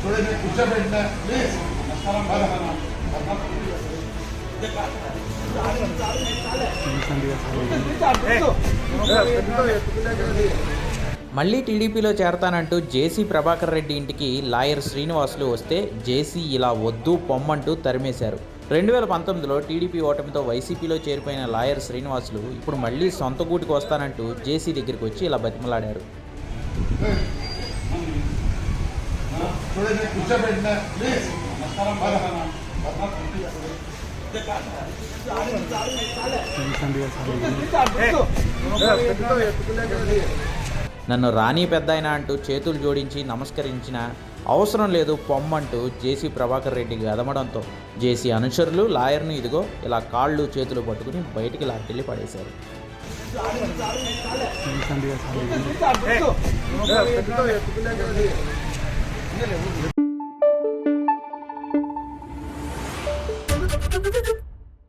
చూడండి కూర్చోబెట్టిన ప్లీజ్ మళ్ళీ టీడీపీలో చేరతానంటూ జేసీ ప్రభాకర్ రెడ్డి ఇంటికి లాయర్ శ్రీనివాసులు వస్తే జేసీ ఇలా వద్దు పొమ్మంటూ తరిమేశారు. రెండు వేల పంతొమ్మిదిలో టీడీపీ ఓటమితో వైసీపీలో చేరిపోయిన లాయర్ శ్రీనివాసులు ఇప్పుడు మళ్ళీ సొంత గూటికి వస్తానంటూ జేసీ దగ్గరికి వచ్చి ఇలా బతిమలాడారు. చూడండి కూర్చోబెట్టిన ప్లీజ్ నన్ను రాణి పెద్దాయన అంటూ చేతులు జోడించి నమస్కరించిన అవసరం లేదు పొమ్మంటూ జేసీ ప్రభాకర్ రెడ్డి గదమడంతో జేసీ అనుచరులు లాయర్ను ఇదిగో ఇలా కాళ్ళు చేతులు పట్టుకుని బయటికి లాక్కెళ్ళి పడేశారు. Thank you.